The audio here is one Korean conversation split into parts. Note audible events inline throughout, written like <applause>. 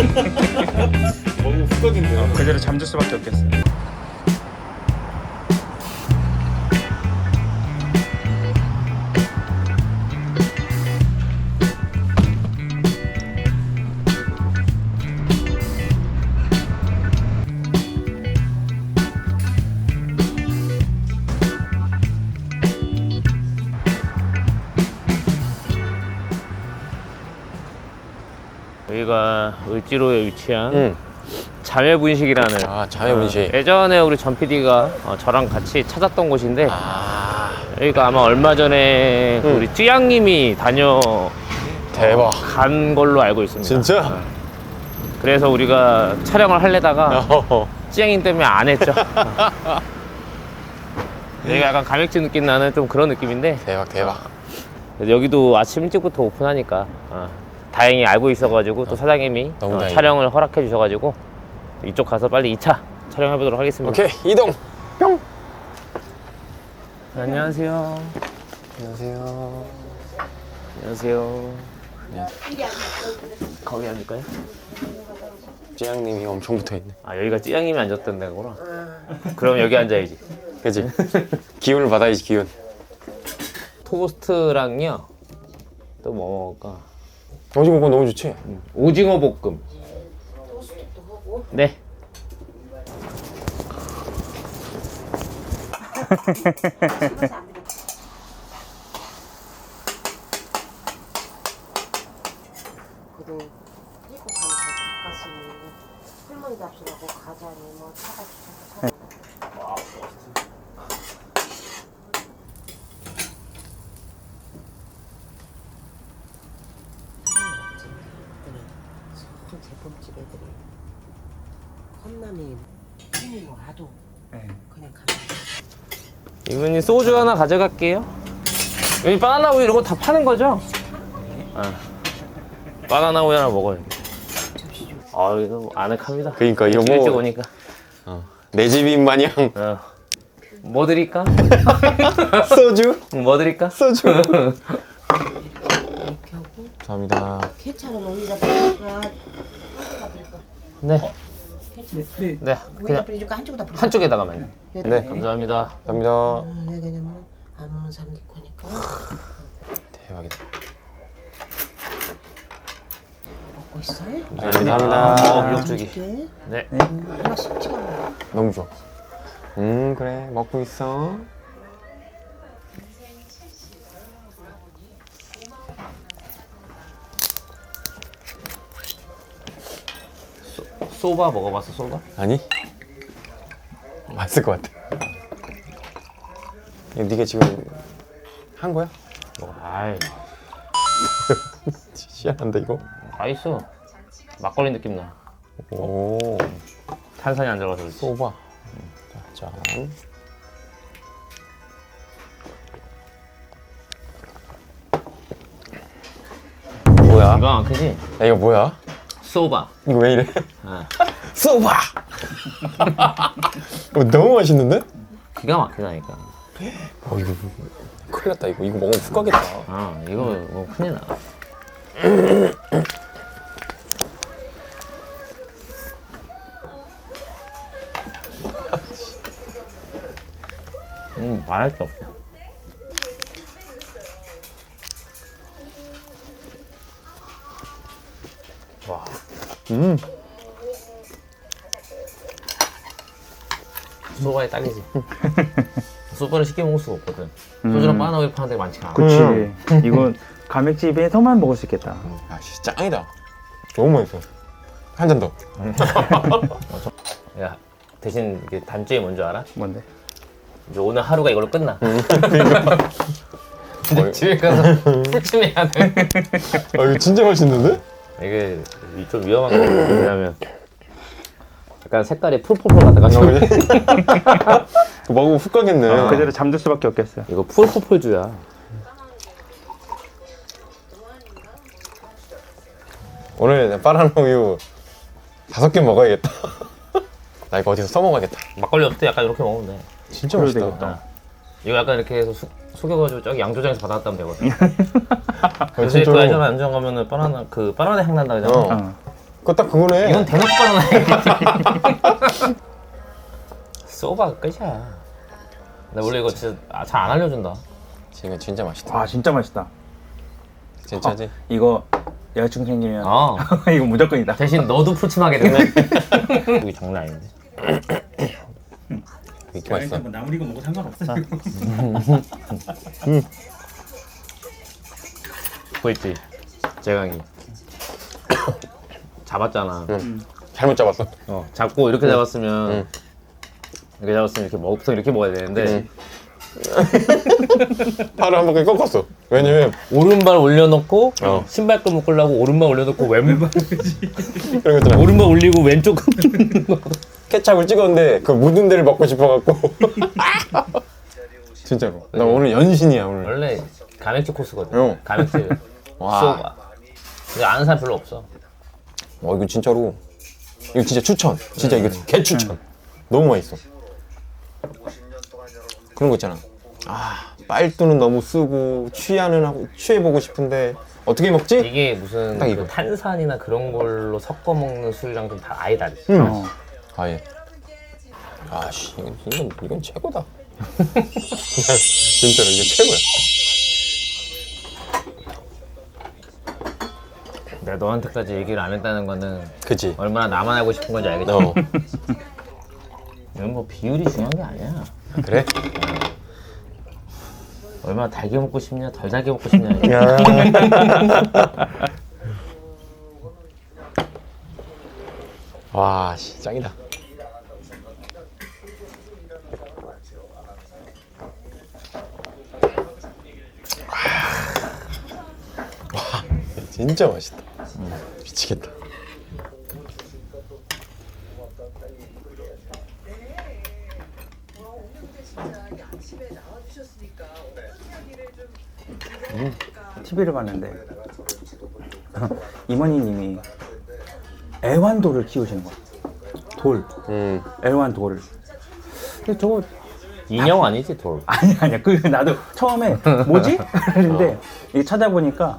<laughs> 너무 훅각인데요. 그대로 잠들 수밖에 없겠어. 여기가 을지로에 위치한 응. 자매 분식이라는 아 자매 분식. 예전에 우리 전 PD가 저랑 같이 찾았던 곳인데 아 여기가 아마 얼마 전에 응. 우리 쯔양님이 다녀간 대박. 걸로 알고 있습니다. 진짜? 그래서 우리가 촬영을 하려다가. <laughs> 쯔양님 때문에 안 했죠. <laughs> 여기가 약간 가맥주 느낌 나는 좀 그런 느낌인데 대박 대박. 그래서 여기도 아침 일찍부터 오픈하니까 어, 다행히 알고 있어가지고 또 사장님이 너무 어, 다행이다. 촬영을 허락해 주셔가지고 이쪽 가서 빨리 2차 촬영해 보도록 하겠습니다. 오케이 이동. 뿅. 안녕하세요. 안녕하세요. 안녕하세요. 거기 앉을까요? 찌양님이 엄청 붙어 있네. 아 여기가 찌양님이 앉았던 데구나. 그럼 여기 앉아야지. 그지? 기운을 받아야지 기운. 토스트랑요. 또 뭐 먹을까? 오징어 볶음 너무 좋지? 오징어 볶음. 네. 그래 뛰고 가면 더 가까스니 할머니 잡수라고 가자니 뭐 차가 주차가 제품집 애들이 컵라면 뭐 와도 네. 그냥 가면 이분이 소주 하나 가져갈게요. 여기 바나나 우유 이런 거 다 파는 거죠? 아. 바나나 우유 하나 먹어요. 아, 이거 아늑합니다. 그러니까 이거 일찍 뭐- 오니까. 어. 내 집인 마냥 어. 뭐 드릴까? <laughs> 소주? 뭐 드릴까? 소주. 감사합니다. 어디다 뿌릴까 네. 네. 네. 어디다 그냥 뿌려줄까 한쪽에다 한쪽에다가만. 네. 감사합니다. 감사합니다. 음, 왜냐면 안 먹는 사람도 있고 하니까 대박이다. 먹고 있어요 감사합니다. 어, 미역죽이. 이렇게 네. 음, 하나씩 찍어 먹어 너무 좋아. 음 그래 먹고 있어. 소바 먹어봤어, 소바? 아니? 맛있을 것 같아. 이거 네가 지금 한 거야? 뭐, 아이, <laughs> 시원한데 이거? 맛있어. 막걸리 느낌 나. 오 탄산이 안 들어가서 그렇지. 소바. 자, 짠. 뭐야? 이거 안 크지? 야 이거 뭐야? 소바. 이거 왜 이래? 아, 소바. 어, 너무 맛있는데? 기가 막히다니까. 어 이거 큰일 났다 이거 이거 먹으면 훅 가겠다. 아, 이거 뭐 큰일 나. 음, 맛있어. 딱이지. 소바를 <laughs> 쉽게 먹을 수가 없거든. 소주랑 바나나 우유 파는 데 많지 않아. 그치. 음. 이건 가맥집에서만 먹을 수 있겠다. 아 진짜 짱이다. 너무 맛있어. 한 잔 더. 야, 대신 이게 단점이 뭔지 알아? 뭔데? 이제 오늘 하루가 이걸로 끝나. <laughs> 이제. 집에 가서 푸짐해야 돼. 아 이거 진짜 맛있는데? 이게 좀 위험한 거 왜냐면 약간 색깔이 푸르푸르 같아가지고 아, 그래? 이거 먹으면 훅 가겠네. 아. 그대로 잠들 수밖에 없겠어. 이거 푸르푸르주야. 오늘 바나나 우유 다섯 개 먹어야겠다. <laughs> 나 이거 어디서 써먹어야겠다. 막걸리 없을 때 약간 이렇게 먹으면 돼. 진짜 맛있다. 되겠다. 어. 이거 약간 이렇게 해서 수, 속여가지고 저기 양조장에서 받아왔다면 되거든. 어, <laughs> 요새 그 진짜로. 알잖아 양조장 가면은 바나나 그 바나나 향 난다 그러잖아. 어. 어. 그거 딱 그거네. 이건 대놓고 바나나. <laughs> 소바 끝이야. 나 원래 이거 진짜 아, 잘안 알려준다. 이거 진짜 맛있다. 아 진짜 맛있다. 진짜지? 이거 여자친구 생기면 어. <laughs> 이거 무조건이다. 대신 너도 푸짐하게 <laughs> 되네. 이게 장난 아닌데. 이렇게 맛있어. 나물 이거 먹고 상관없어. 보였지? 재강이. 잡았잖아. 잘못 잡았어. 어, 잡고 이렇게 잡았으면 응. 이렇게 잡았으면 이렇게 먹부터 이렇게 먹어야 되는데 응. 팔을 한 바퀴 꺾었어. 왜냐면 오른발 올려놓고 어. 신발끈 묶으려고 오른발 올려놓고 왼발 그런 거 있잖아. 오른발 올리고 왼쪽 끊는 거. 케찹을 찍었는데 그 묻은 데를 먹고 싶어갖고. <laughs> 진짜로. 나 오늘 연신이야 오늘. 원래 가맥주 코스거든. 응. 가맥주 <laughs> 와. 소바. 근데 아는 사람 별로 없어. 어 이거 진짜로. 이거 진짜 추천. 진짜 이거 개 추천. 너무 맛있어. 그런 거 있잖아. 아 빨두는 너무 쓰고 취하는 하고 취해보고 싶은데 어떻게 먹지? 이게 무슨 딱그 이거. 탄산이나 그런 걸로 섞어 먹는 술이랑 좀 다 아예 다르지. 어. 아예. 아씨 이건 이건 최고다. <laughs> 진짜로 이게 최고야. 내가 너한테까지 얘기를 안 했다는 거는 그지. 얼마나 나만 알고 싶은 건지 알겠지. 어 <laughs> 이건 뭐 비율이 중요한 게 아니야. 그래? 얼마나 달게 먹고 싶냐, 덜 달게 먹고 싶냐. 이게. <laughs> 와, 씨, 짱이다. 와, 진짜 맛있다. 미치겠다. TV를 봤는데 <laughs> 이모니님이 애완돌을 키우시는 거야. 돌, 음, 애완돌을. 근데 저거 인형 아니지 돌. <laughs> 아니 아니야. 그 나도 처음에 뭐지? <laughs> 그랬는데 이게 찾아보니까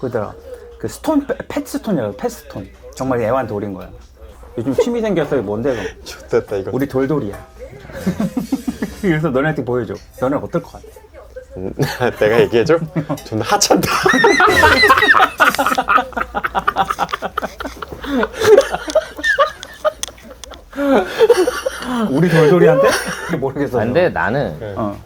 그더라. 그 스톤 펫 스톤이라고 펫 스톤. 정말 애완 돌인 거야. 요즘 취미 생겼어요. 뭔데? 그럼? <laughs> 좋됐다 이거. 우리 돌돌이야. <laughs> 그래서 너네한테 보여줘. 너네 어떨 것 같아? 음, <laughs> 내가 얘기해줘? 존나 하찮다. 우리 돌돌이한테? 모르겠어. 근데 나는 어.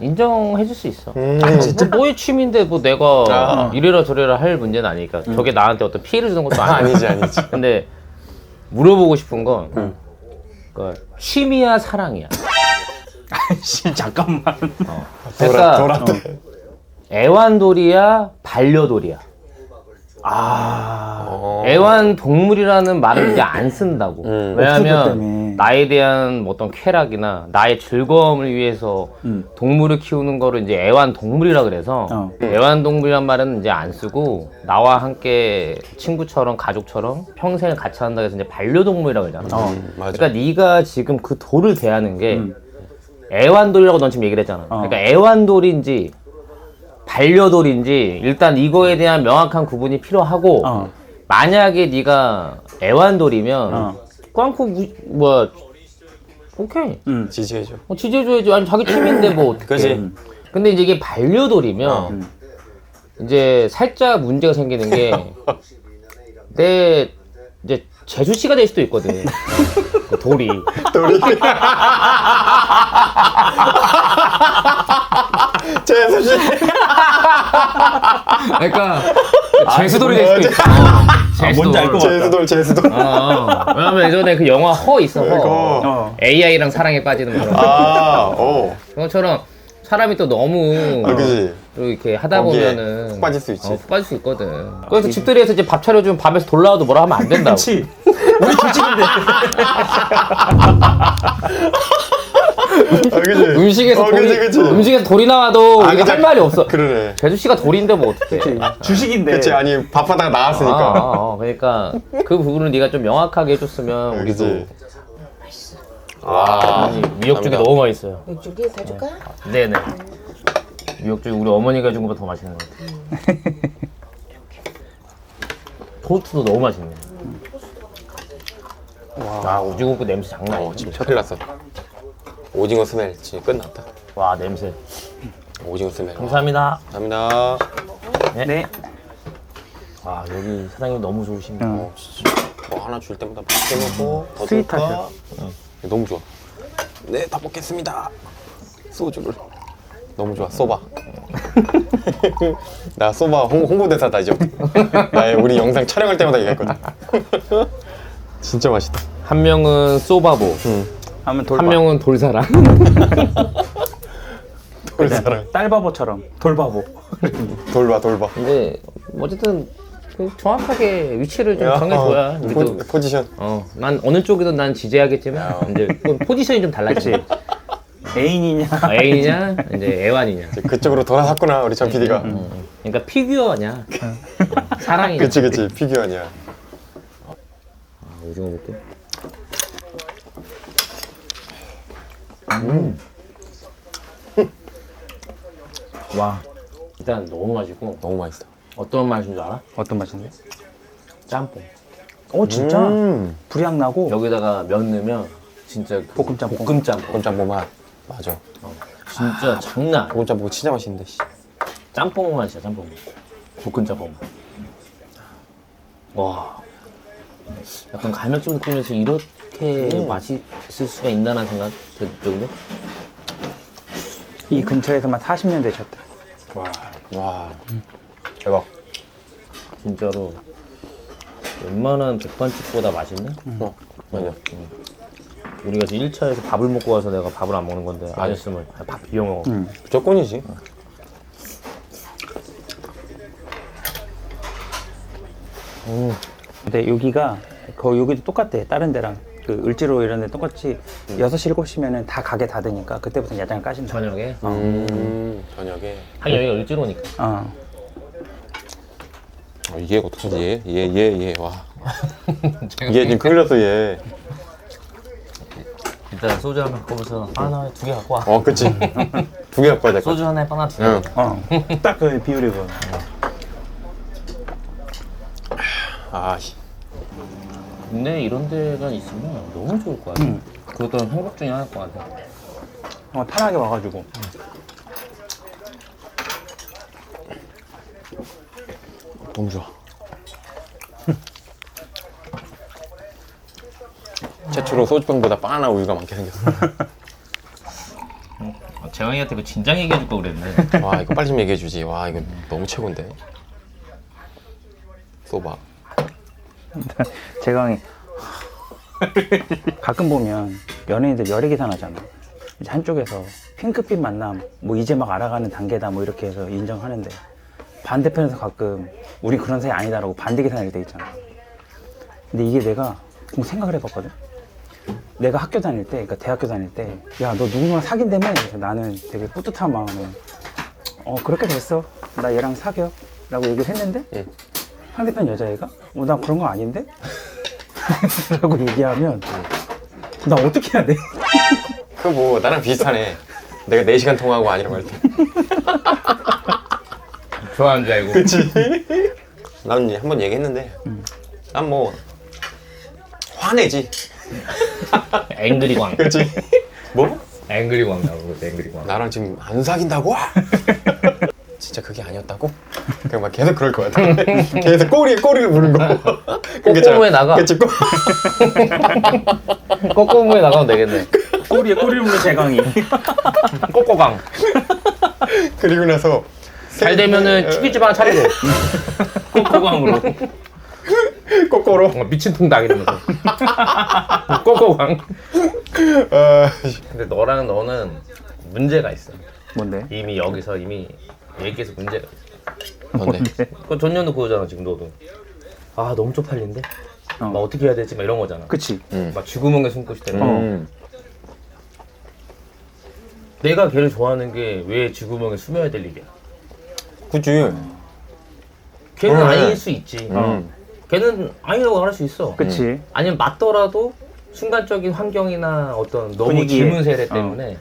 인정해줄 수 있어. 음, 뭐 뭐의 취미인데 뭐 내가 아. 이래라 저래라 할 문제는 아니니까. 저게 나한테 어떤 피해를 주는 것도 아. 아니지, 아니지. 근데 물어보고 싶은 건 그러니까 취미야 사랑이야. <laughs> 씨 잠깐만. 그러니까 돌아, 돌아. 애완돌이야 반려돌이야. 아. 어. 애완동물이라는 말을 이제 안 쓴다고. 음. 왜냐하면 때문에. 나에 대한 어떤 쾌락이나 나의 즐거움을 위해서 음. 동물을 키우는 거를 이제 애완동물이라 그래서 어. 애완동물이란 말은 이제 안 쓰고 나와 함께 친구처럼 가족처럼 평생을 같이 한다 해서 이제 반려동물이라고 그러잖아. 어. 음, 맞아. 그러니까 네가 지금 그 돌을 대하는 게 음. 애완돌이라고 넌 지금 얘기를 했잖아. 어. 그러니까 애완돌인지 반려돌인지 일단 이거에 대한 명확한 구분이 필요하고 어. 만약에 네가 애완돌이면 어. 꽝코 무- 뭐야 오케이 음. 지지해줘. 어, 지지해줘야지 아니 자기 팀인데 뭐 그지? 근데 이제 이게 반려돌이면 어. 이제 살짝 문제가 생기는 게 <laughs> 내 이제 재수 씨가 될 수도 있거든 그 <laughs> 돌이 돌이. <laughs> 재수 씨. 그러니까 재수돌이 될 수도 있어 아, 뭔지 알것 같다. 재수돌, 재수돌. 어, 어. 왜냐면 예전에 그 영화 허 있어 허. 어. AI랑 사랑에 빠지는 그런 거 아, 어. 그것처럼 사람이 또 너무 아, 그지? 또 이렇게 하다 거기에 보면은 푹 빠질 수 있지. 어, 푹 빠질 수 있거든. 그래서 집들이에서 이제 밥 차려주면 밥에서 돌나와도 뭐라 하면 안 된다고. 그렇지. 우리 규칙인데. <laughs> 아, 그지? 음식에서 어, 돌이 그지, 그지? 음식에서 돌이 나와도 아, 이게 그치. 할 말이 없어. 그러네. 재수 씨가 돌인데 뭐 어떡해. 주식인데. 그치, 아니, 밥하다가 아, 나왔으니까. 아, 아, 그러니까 그 부분을 네가 좀 명확하게 해줬으면 우리도 그지? 와. 아니, 미역죽이. 너무 맛있어요. 이쪽에 더 줄까? 네네. 미역죽이 우리 어머니가 해준 것보다 더 맛있는 것 같아요. 토스트도 너무 맛있네. 아 오징어 국 냄새 장난 어 아니야. 진짜 큰일 났어 오징어 스멜. 진짜 끝났다. 와 냄새. 오징어 스멜. 감사합니다. 감사합니다. 네. 아 여기 사장님 너무 좋으십니다. 응. 어, 진짜. 뭐 하나 줄 때마다 맛있게 먹고 더. 줄까? 응. 너무 좋아. 네 다 먹겠습니다. 소주를. 너무 좋아. 소바. 나 소바 홍, 홍보대사다 이제. 나 우리 영상 촬영할 때마다 얘기했거든. <laughs> 진짜 맛있다. 한 명은 소바보, 응 하면 돌바. 한 명은 돌사랑. <laughs> 돌사랑 딸바보처럼 돌바보. <laughs> 돌봐 돌봐 근데 어쨌든 그 정확하게 위치를 좀 정해줘야 어, 우리도 포, 포지션 어, 난 어느 쪽이든 난 지지하겠지만 이제 그 포지션이 좀 달라지. <laughs> 애인이냐? 어, A냐, 이제 애완이냐. 그쪽으로 돌아섰구나 우리 전 PD가 그러니까 피규어냐, 사랑이냐. 그치 그치 피규어 아니야 아, 오징어 볶음. 음. 와, 일단 너무 맛있고 너무 맛있어 어떤 맛인 줄 알아? 어떤 맛인데? 짬뽕. 어 진짜 음. 불향 나고 여기다가 면 넣으면 진짜 그 볶음 짬뽕. 볶음 짬뽕. 맛 맞아 진짜 장난. 아니야. 곰짬뽕 진짜 맛있는데 씨. 짬뽕 맛이야 짬뽕. 볶음 짬뽕. 와. 약간 갈매찜 볶으면서 이렇게 맛있을 수가 있나라는 생각 들 정도? 이 근처에서만 40년 되셨다. 와. 대박. 진짜로. 웬만한 백반집보다 맛있네? 어. 맞아 우리가 지금 1차에서 밥을 먹고 와서 내가 밥을 안 먹는 건데 아니었으면 밥 비워 먹어. 무조건이지. 근데 여기가 거 여기도 똑같대. 다른 데랑 그 을지로 이런 데 똑같이 6시 7시면은 다 가게 닫으니까 그때부터 야장을 까신다. 저녁에 음 저녁에 하긴 여기가 을지로니까 어. 어, 얘 어떡하지 얘 얘 얘 얘와 <laughs> 얘 지금 큰일 났어 얘어 일단 소주 한번 먹으면서 하나 두 개 갖고 와 어, 그치 <laughs> 두 개 갖고 와야 될 것 소주 하나에 바나 두 개. 응. 어. <laughs> 딱 그 비율이 그. 같아 아 씨 근데 이런 데가 있으면 너무 좋을 것 같아. 음. 그것도 행복 중에 하나일 것 같아. 어, 편하게 와가지고. 너무 좋아 <laughs> 최초로 소주병보다 바나나 우유가 많게 생겼어 재영이한테 그 진작 얘기해줄 걸 그랬네. 와 이거 빨리 좀 얘기해 주지 와 이거 너무 최고인데 소바 <laughs> 재강이 가끔 보면 연예인들 열애 계산하잖아. 이제 한쪽에서 핑크빛 만남, 뭐 이제 막 알아가는 단계다, 뭐 이렇게 해서 인정하는데 반대편에서 가끔 우리 그런 사이 아니다라고 반대 계산할 때 있잖아. 근데 이게 내가 좀 생각을 해봤거든. 내가 학교 다닐 때, 그러니까 대학교 다닐 때, 야 너 누구랑 사귄다며? 그래서 나는 되게 뿌듯한 마음에, 어 그렇게 됐어. 나 얘랑 사겨.라고 얘기를 했는데 응. 상대편 여자애가 어, 나 그런 거 아닌데? <laughs> 라고 얘기하면 나 어떻게 해야 돼? <laughs> 그 뭐 나랑 비슷하네 내가 4시간 통화하고 아니라고 할 때 <laughs> 좋아하는 줄 알고. 난한번 얘기했는데 난 뭐 화내지 앵그리 광. 그렇지 뭐? 앵그리 광 나오고 앵그리 광. 나랑 지금 안 사귄다고? 진짜 그게 아니었다고? 그냥 막 계속 그럴 것 같아 <laughs> 계속 꼬리에 꼬리를 무는 거 꼬꼬무에 나가. 그치 꼬 <laughs> 꼬꼬무에 나가면 되겠네. 꼬리에 꼬리를 물는 재강이 <laughs> 꼬꼬광. 그리고 나서 잘 되면은 치킨집 하나 차리고. 꼬꼬광으로. 꼬꼬로 어, 미친 통닭 이러면서. 꼬꼬광. 아, 근데 너랑 너는 문제가 있어. 뭔데? 이미 여기서 이미 얘기해서 문제가 있어. 뭔데? 그 전년도 그거잖아 지금 너도. 아 너무 쪽팔린데. 어. 막 어떻게 해야 될지 막 이런 거잖아. 그치 음. 막 쥐구멍에 숨고 싶다는 거. 음. 내가 걔를 좋아하는 게 왜 쥐구멍에 숨어야 될 일이야. 그치 걔는 음. 아닐 수 있지. 음. 걔는 아니라고 할수 있어. 그치 아니면 맞더라도 순간적인 환경이나 어떤 너무 분위기에. 질문 세례 어. 때문에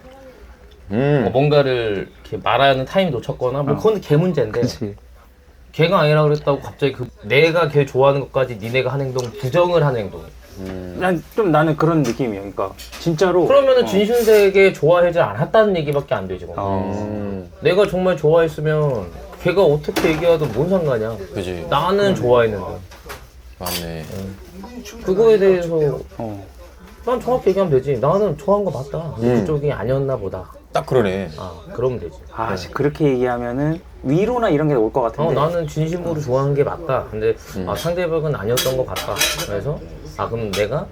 음. 뭐 뭔가를 이렇게 말하는 타임이 놓쳤거나 뭐 어. 그건 걔 문제인데 그치 걔가 아니라 그랬다고 갑자기 그 내가 걔 좋아하는 것까지 니네가 한 행동 부정을 하는 행동 난 좀 나는 그런 느낌이야. 그러니까 진짜로. 그러면은 진순세계 좋아하지 않았다는 얘기밖에 안 되지. 어. 음, 내가 정말 좋아했으면 걔가 어떻게 얘기하든 뭔 상관이야. 그지. 나는 좋아했는데. 맞네. 그거에 대해서 어. 난 정확히 얘기하면 되지. 나는 좋아한 거 맞다. 음. 그쪽이 아니었나 보다. 딱 그러네. 아, 그러면 되지. 아, 씨, 그렇게 얘기하면은 위로나 이런 게 올 것 어, 같은데. 나는 진심으로 좋아하는 게 맞다. 근데 음. 아, 상대방은 아니었던 것 같다. 그래서 아 그럼 내가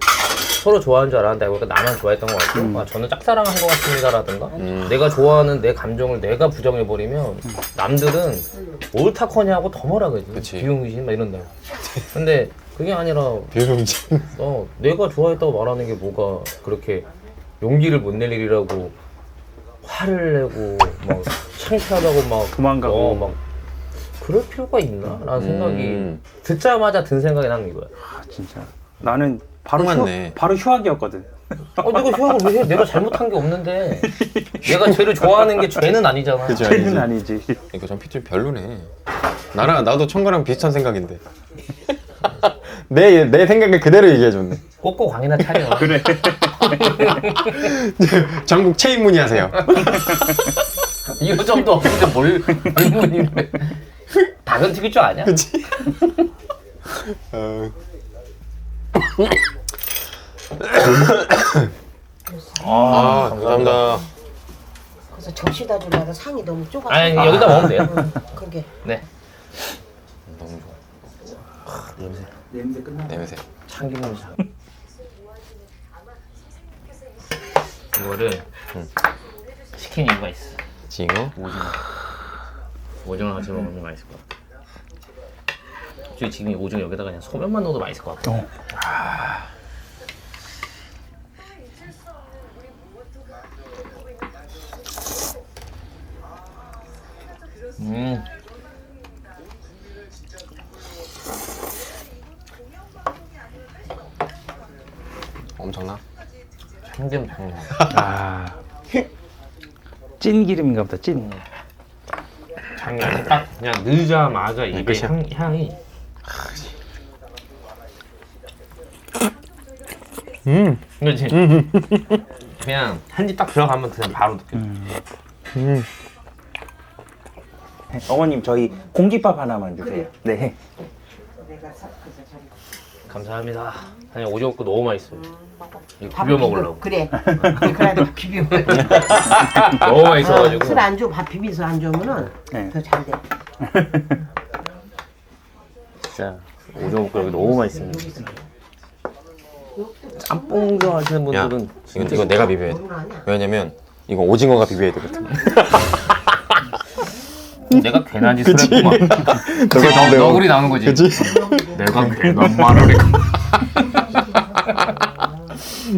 서로 좋아하는 줄 알았는데 보니까 나만 좋아했던 것 같고 아, 저는 짝사랑한 것 같습니다라든가 음. 내가 좋아하는 내 감정을 내가 부정해 버리면 남들은 옳다 커냐고 더 뭐라 그러지 그치. 비용신 막 이런다 근데 그게 아니라 비용진. 어, 내가 좋아했다고 말하는 게 뭐가 그렇게 용기를 못 낼 일이라고 화를 내고 막 창피하다고 막 도망가고. 어, 막 그럴 필요가 있나? 라는 생각이 음. 듣자마자 든 생각이 나는 이거야. 아, 진짜. 나는 바로 휴, 맞네. 바로 휴학이었거든. 어, 내가 휴학을 왜 해? 내가 잘못한 게 없는데. <laughs> 내가 쟤를 좋아하는 게 죄는 아니잖아. 그지 걔는 아니지. 아니지. 이거 전 피트 별로네. 나랑 나도 청가랑 비슷한 생각인데. <laughs> 내 내 생각을 그대로 얘기해 줬네. 꼭꼭 광이나 차려. 그래. 전국 체인 문의하세요. 이거 정도 없는데 뭘 의문이래. 닭은 튀길 줄 아냐? 그치? 어, 아, 감사합니다. 그래서 접시다 주려다 상이 너무 좁아. 아니, 여기다 먹으면 돼요. 응, 그게 네. 너무 좋아. 냄새. 냄새 끝나. 냄새. 참기름 냄새. 이거를 시킨 이유가 있어. 징어. 오징어. 오징어 같이 먹으면 맛있을 것 같아. 솔직히 지금 이 오징어 여기다가 그냥 소면만 넣어도 맛있을 것 같아. 음. 엄청나. 참기름 장 아. 찐 기름인가 보다, 찐. 장난 딱 그냥 넣자마자 입에 끝이야. 향, 향이 음. 그렇지 그냥 한 입 딱 들어가면 그냥 바로 느껴 음. 어머님, 저희 공깃밥 하나만 주세요. 네. 내가 사, 감사합니다 그냥 오징어 국 너무 맛있어요 이거 밥 비벼 먹으려고 그래. 그래도 비벼 먹. <laughs> 너무 맛있어가지고 술안 줘. 밥 비벼서 안 주면은 네. 더 잘 돼. 진짜 오징어 국 여기 너무 맛있습니다 짬뽕 좋아하시는 야, 분들은 이거, 이거 내가 비벼야 돼. 왜냐면 이거 오징어가 비벼야 되거든. <laughs> 내가 괜한 짓을 했구만 그게 너가- 너, 너구리 나오는 거지 그치? 내가 괜한 말을 했구만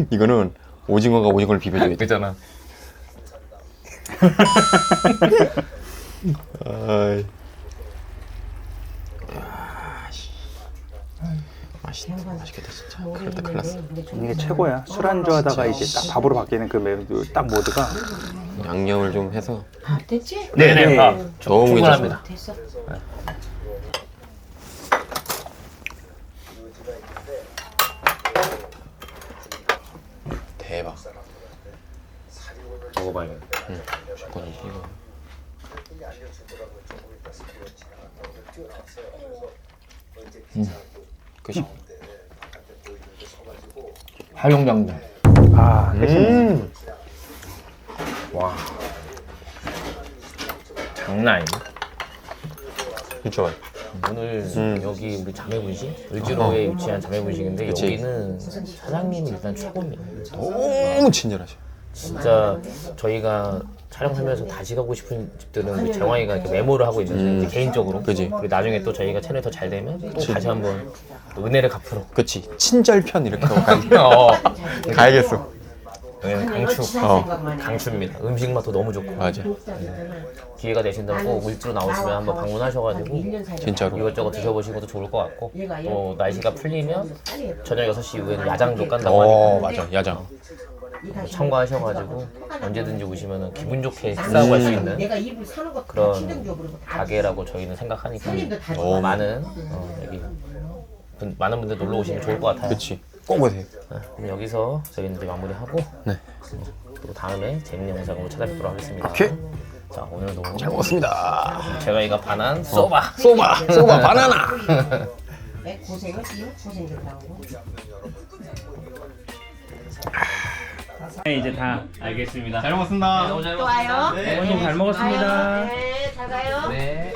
<laughs> 이거는 오징어가 오징어를 비벼줘야 돼. 그잖아 아이. 맛있다. 맛있겠다 진짜. 그랬다 큰일 났어. 이게 최고야. 술 안주 하다가 이제 딱 밥으로 바뀌는 그 메뉴 딱 모드가. 양념을 좀 해서 밥 됐지? 네 네 네. 아, 너무 충분합니다 됐어. 대박. 먹어봐야겠다 응. 무조건이지 이거. 끝이. 활용장군 아, 음. 와 장난 아니네 맛. 오늘 음. 여기 우리 자매분식 을지로에 위치한 자매분식인데 그치. 여기는 사장님이 일단 최고입니다 너무 친절하셔. 진짜 저희가 촬영 하면서 다시 가고 싶은 집들은 우리 이렇게 메모를 하고 있는데 이제 개인적으로 음. 그지. 그리고 나중에 또 저희가 채널 더 잘 되면 또 다시 한번 또 은혜를 갚으러 그치. 친절편 이렇게 <laughs> 하고 가, 어, 가야겠어. 여기는 그냥 강추 어. 강추입니다 음식 맛도 너무 좋고 맞아. 기회가 되신다면 꼭 을지로 나오시면 한번 방문하셔가지고 진짜로. 이것저것 드셔보시고도 좋을 것 같고 또 날씨가 풀리면 저녁 6시 이후에는 야장도 깐다고 어 하니까 맞아. 야장. 참고하셔가지고 언제든지 오시면 기분 좋게 식사하고 갈수 있는 내가 입을 사는 거 그런 가게라고 저희는 생각하니까 너무 많은 어, 여기 분- 많은 분들 놀러 오시면 좋을 것 같아요. 그치. 꼭 오세요. 네, 그럼 여기서 저희는 이제 마무리하고 네. 또 다음에 재밌는 영상으로 찾아뵙도록 하겠습니다. 오케이. 자 오늘도 잘 먹었습니다. 제가 이거 반한 쏘바. 소바, 소바, 바나나. 내 <laughs> 고생을 이거 고생했다고. 네, 이제 다 알겠습니다. 잘 먹었습니다. 잘또 와요. 어머님 잘 먹었습니다. 네, 잘 가요. 네.